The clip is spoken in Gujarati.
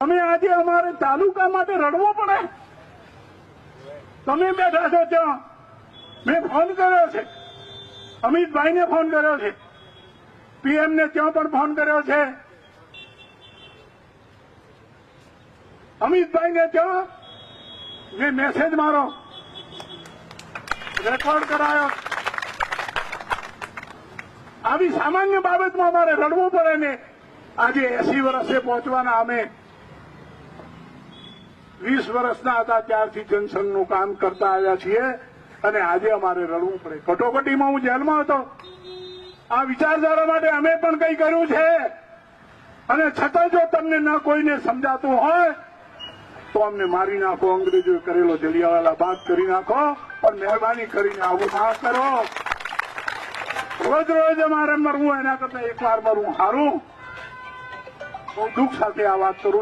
અમે આજે અમારે તાલુકા માટે રડવો પડે. તમે બેઠા છો ત્યાં. મેં ફોન કર્યો છે. અમિતભાઈને ફોન કર્યો છે. પીએમને ત્યાં પણ ફોન કર્યો છે. અમિતભાઈને ત્યાં. મેં મેસેજ મારો. રેકોર્ડ કરાયો. આવી સામાન્ય બાબતમાં અમારે રડવું પડે ને આજે એસી વર્ષે પહોંચવાના અમે વીસ વર્ષના હતા ત્યારથી જનસંઘનું કામ કરતા આવ્યા છીએ અને આજે અમારે રડવું પડે. કટોકટીમાં હું જેલમાં હતો. આ વિચારધારા માટે અમે પણ કંઈ કર્યું છે. અને છતાં જો તમને ન કોઈને સમજાતું હોય, તો અમને મારી નાખો, અંગ્રેજોએ કરેલો જલિયાવાલા બાદ કરી નાખો, પણ મહેરબાની કરીને આવું ના કરો. રોજ રોજ અમારે મરવું, એના કરતા એક વાર મરવું સારું. બહુ દુઃખ સાથે આ વાત કરું